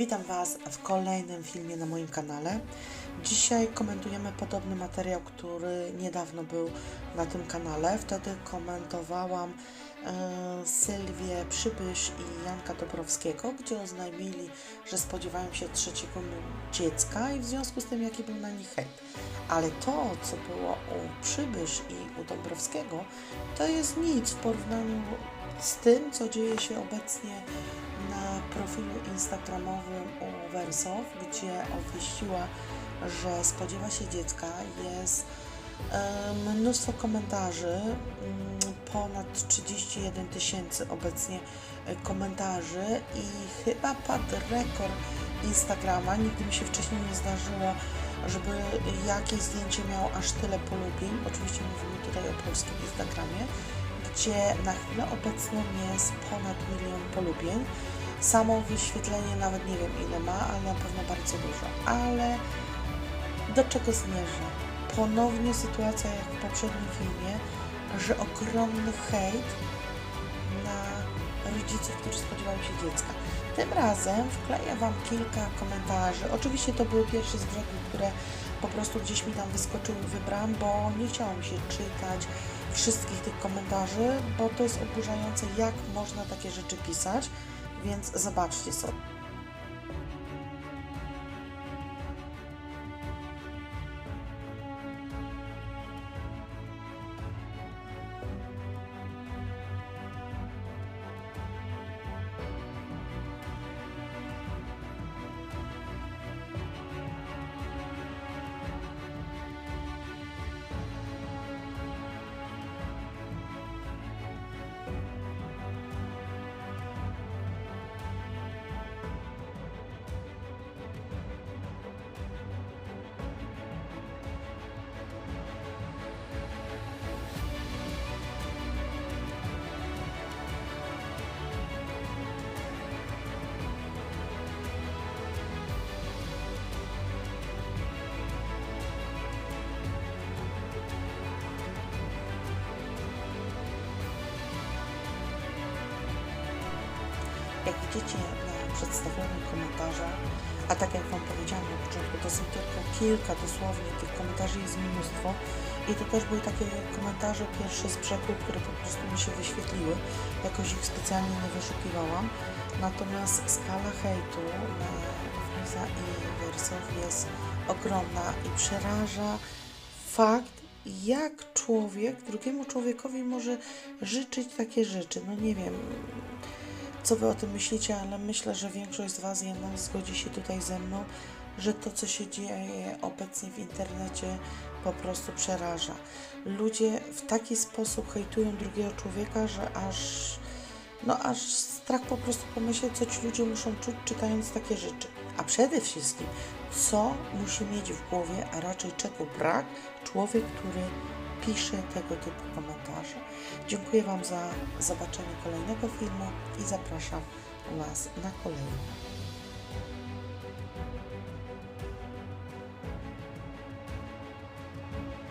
Witam Was w kolejnym filmie na moim kanale. Dzisiaj komentujemy podobny materiał, który niedawno był na tym kanale. Wtedy komentowałam e, Sylwię Przybysz i Janka Dobrowskiego, gdzie oznajmili, że spodziewają się trzeciego dziecka i w związku z tym jaki był na nich hejt. Ale to, co było u Przybysz i u Dobrowskiego, to jest nic w porównaniu z tym, co dzieje się obecnie na profilu instagramowym u Wersow, gdzie obwieściła, że spodziewa się dziecka. Jest e, mnóstwo komentarzy, mm, ponad 31 tysięcy obecnie e, komentarzy i chyba padł rekord Instagrama. Nigdy mi się wcześniej nie zdarzyło, żeby jakieś zdjęcie miało aż tyle polubień. Oczywiście mówimy tutaj o polskim Instagramie gdzie na chwilę obecną jest ponad milion polubień. Samo wyświetlenie nawet nie wiem ile ma, ale na pewno bardzo dużo. Ale do czego zmierzę? Ponownie sytuacja jak w poprzednim filmie, że ogromny hejt na rodziców, którzy spodziewają się dziecka. Tym razem wkleję Wam kilka komentarzy. Oczywiście to były pierwsze z brzegu, które po prostu gdzieś mi tam wyskoczyły wybrałam, bo nie chciało mi się czytać wszystkich tych komentarzy, bo to jest oburzające, jak można takie rzeczy pisać, więc zobaczcie sobie. Jak widzicie na przedstawionych komentarzach, a tak jak Wam powiedziałam na początku, to są tylko kilka dosłownie, tych komentarzy jest mnóstwo. I to też były takie komentarze pierwsze z brzegu, które po prostu mi się wyświetliły, jakoś ich specjalnie nie wyszukiwałam, natomiast skala hejtu na Friza i Wersow jest ogromna i przeraża fakt, jak człowiek drugiemu człowiekowi może życzyć takie rzeczy. No nie wiem, co Wy o tym myślicie, ale myślę, że większość z Was jednak zgodzi się tutaj ze mną, że to, co się dzieje obecnie w internecie, po prostu przeraża. Ludzie w taki sposób hejtują drugiego człowieka, że aż, no aż strach po prostu pomyśleć, co ci ludzie muszą czuć, czytając takie rzeczy. A przede wszystkim, co musi mieć w głowie, a raczej czego brak człowiek, który pisze tego typu komentarze. Dziękuję Wam za zobaczenie kolejnego filmu i zapraszam Was na kolejny.